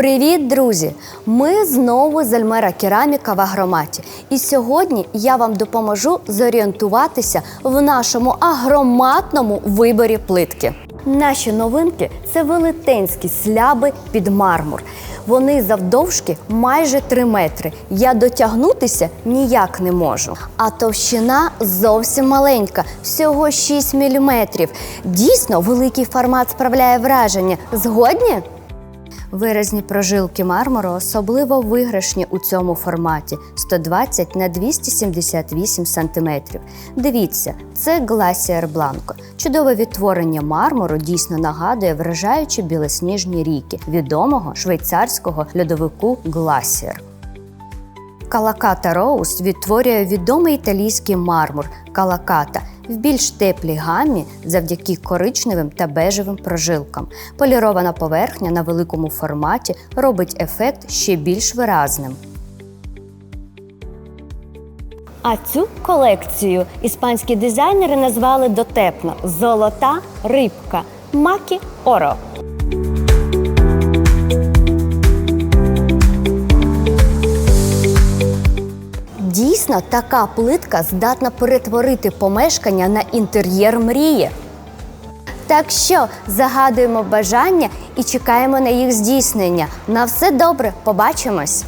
Привіт, друзі! Ми знову з Ельмера Кераміка в агроматі. І сьогодні я вам допоможу зорієнтуватися в нашому агроматному виборі плитки. Наші новинки це велетенські сляби під мармур. Вони завдовжки майже 3 метри. Я дотягнутися ніяк не можу. А товщина зовсім маленька, всього 6 міліметрів. Дійсно, великий формат справляє враження. Згодні? Виразні прожилки мармуру особливо виграшні у цьому форматі 120 на 278 см. Дивіться, це гласіер бланко. Чудове відтворення мармуру дійсно нагадує вражаючі білосніжні ріки відомого швейцарського льодовику Glacier. Калаката Роуз відтворює відомий італійський мармур калаката в більш теплій гамі завдяки коричневим та бежевим прожилкам. Полірована поверхня на великому форматі робить ефект ще більш виразним. А цю колекцію іспанські дизайнери назвали дотепно Золота рибка Макі Оро. Дійсно, така плитка здатна перетворити помешкання на інтер'єр мрії. Так що загадуємо бажання і чекаємо на їх здійснення. На все добре, побачимось!